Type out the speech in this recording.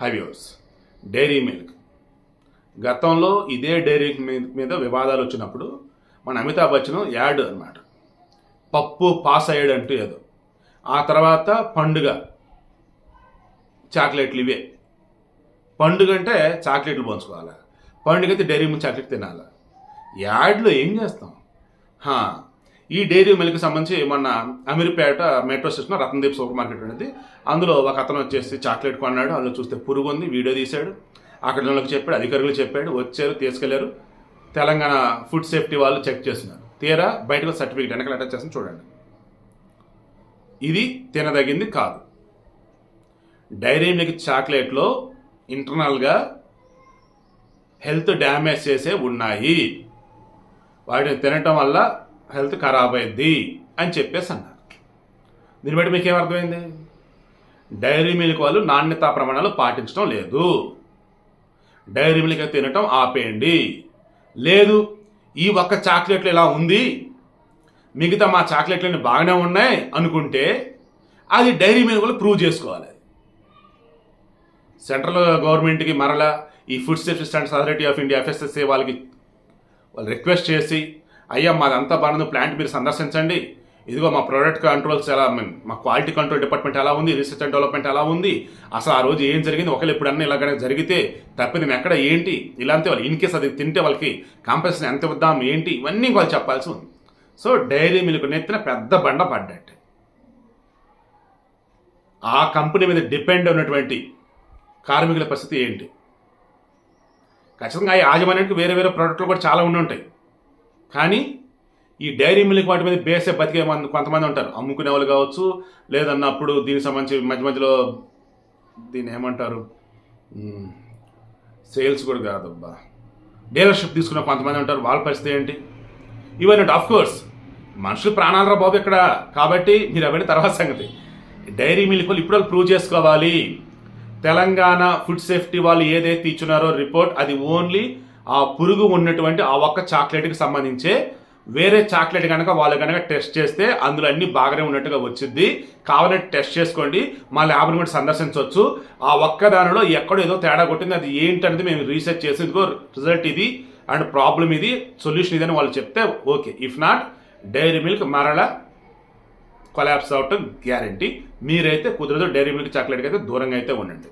హైవ్యూర్స్ dairy milk గతంలో ఇదే dairy మీద వివాదాలు వచ్చినప్పుడు మన అమితాబ్ బచ్చన్ యాడ్ అన్నమాట పప్పు పాస్ అయ్యాడు అంటూ ఏదో. ఆ తర్వాత పండుగ. చాక్లెట్లు ఇవే. పండుగ అంటే చాక్లెట్లు పంచుకోవాలి? పండుగ అయితే డైరీ మిల్క్ చాక్లెట్ తినాలి? యాడ్లో ఏం చేస్తాం? హా, ఈ డైరీ మిల్క్ సంబంధించి మొన్న Ameerpet metro station Ratnadeep super market అనేది అందులో ఒక అతను వచ్చేసి చాక్లెట్ కొన్నాడు. అందులో చూస్తే పురుగు ఉంది. వీడియో తీశాడు. అక్కడ వాళ్ళకి చెప్పాడు. అధికారులు చెప్పాడు. వచ్చారు తీసుకెళ్ళారు. తెలంగాణ ఫుడ్ సేఫ్టీ వాళ్ళు చెక్ చేస్తున్నారు. తీరా? బయటకు సర్టిఫికేట్ వెనకాల అటాచ్ చేసి చూడండి. ఇది తినదగింది కాదు. డైరీ మిల్క్ చాక్లెట్లో ఇంటర్నల్గా హెల్త్ డ్యామేజ్ చేసే ఉన్నాయి. వాటిని తినటం వల్ల హెల్త్ ఖరాబ్ అయింది అని చెప్పేసి అన్నారు దీన్ని బట్టి మీకు ఏమర్థమైంది డైరీ మిల్క్ వాళ్ళు నాణ్యతా ప్రమాణాలు పాటించడం లేదు. డైరీ మిల్క్ తినటం ఆపేయండి. లేదు ఈ ఒక్క చాక్లెట్లు ఇలా ఉంది మిగతా మా చాక్లెట్లన్నీ బాగానే ఉన్నాయి అనుకుంటే అది డైరీ మిల్క్ వాళ్ళు ప్రూవ్ చేసుకోవాలి. సెంట్రల్ గవర్నమెంట్కి మరలా ఈ food safety standards authority of India FSSA వాళ్ళకి వాళ్ళు రిక్వెస్ట్ చేసి అయ్యా మాదంతా బాగుంది ప్లాంట్ మీరు సందర్శించండి. ఇదిగో మా ప్రోడక్ట్ కంట్రోల్స్ ఎలా మీన్ మా క్వాలిటీ కంట్రోల్ డిపార్ట్మెంట్ ఎలా ఉంది రీసెర్చ్ అండ్ డెవలప్మెంట్ ఎలా ఉంది అసలు ఆ రోజు ఏం జరిగింది ఒకళ్ళు ఎప్పుడన్నా ఇలాగనే జరిగితే తప్పింది ఎక్కడ ఏంటి ఇలా అంతే వాళ్ళు ఇన్ కేస్ అది తింటే వాళ్ళకి కాంపెన్సేషన్ ఎంత ఇద్దాం ఏంటి ఇవన్నీ వాళ్ళు చెప్పాల్సి ఉంది. సో డైరీ మిల్క్ నెత్తిన పెద్ద బండ పడ్డట్టు. ఆ కంపెనీ మీద డిపెండ్ ఉన్నటువంటి కార్మికుల పరిస్థితి ఏంటి? ఖచ్చితంగా ఆ యాజమాన్యానికి వేరే వేరే ప్రోడక్ట్లు కూడా చాలా ఉండి ఉంటాయి. కానీ ఈ డైరీ మిల్క్ వాటి మీద బేసే బతికే మంది కొంతమంది ఉంటారు. అమ్ముకునే వాళ్ళు కావచ్చు లేదన్నప్పుడు దీనికి సంబంధించి మధ్య మధ్యలో దీన్ని ఏమంటారు? సేల్స్ కూడా కాదబ్బా. డీలర్షిప్ తీసుకున్న కొంతమంది ఉంటారు. వాళ్ళ పరిస్థితి ఏంటి? ఇవన్నీ ఆఫ్ కోర్స్ మనుషులు ప్రాణాలరా బాబు ఇక్కడ. కాబట్టి మీరు అవన్నీ తర్వాత సంగతి. డైరీ మిల్క్ వాళ్ళు ఇప్పుడు ప్రూవ్ చేసుకోవాలి. తెలంగాణ ఫుడ్ సేఫ్టీ వాళ్ళు ఏదైతే ఇచ్చినారో రిపోర్ట్ అది ఓన్లీ ఆ పురుగు ఉన్నటువంటి ఆ ఒక్క చాక్లెట్కి సంబంధించే వేరే చాక్లెట్ కనుక వాళ్ళు కనుక టెస్ట్ చేస్తే అందులో అన్ని బాగానే ఉన్నట్టుగా వచ్చింది కావాలంటే టెస్ట్ చేసుకోండి. మా ల్యాబ్ని కూడా సందర్శించవచ్చు. ఆ ఒక్క దానిలో ఎక్కడో ఏదో తేడా కొట్టింది. అది ఏంటనేది మేము రీసెర్చ్ చేసి ఇదిగో రిజల్ట్ ఇది అండ్ ప్రాబ్లం ఇది సొల్యూషన్ ఇది అని వాళ్ళు చెప్తే okay. If not dairy milk మరలా కొలాప్స్ అవటం గ్యారంటీ. మీరైతే కుదరదు డైరీ మిల్క్ చాక్లెట్కి అయితే దూరంగా అయితే ఉండండి.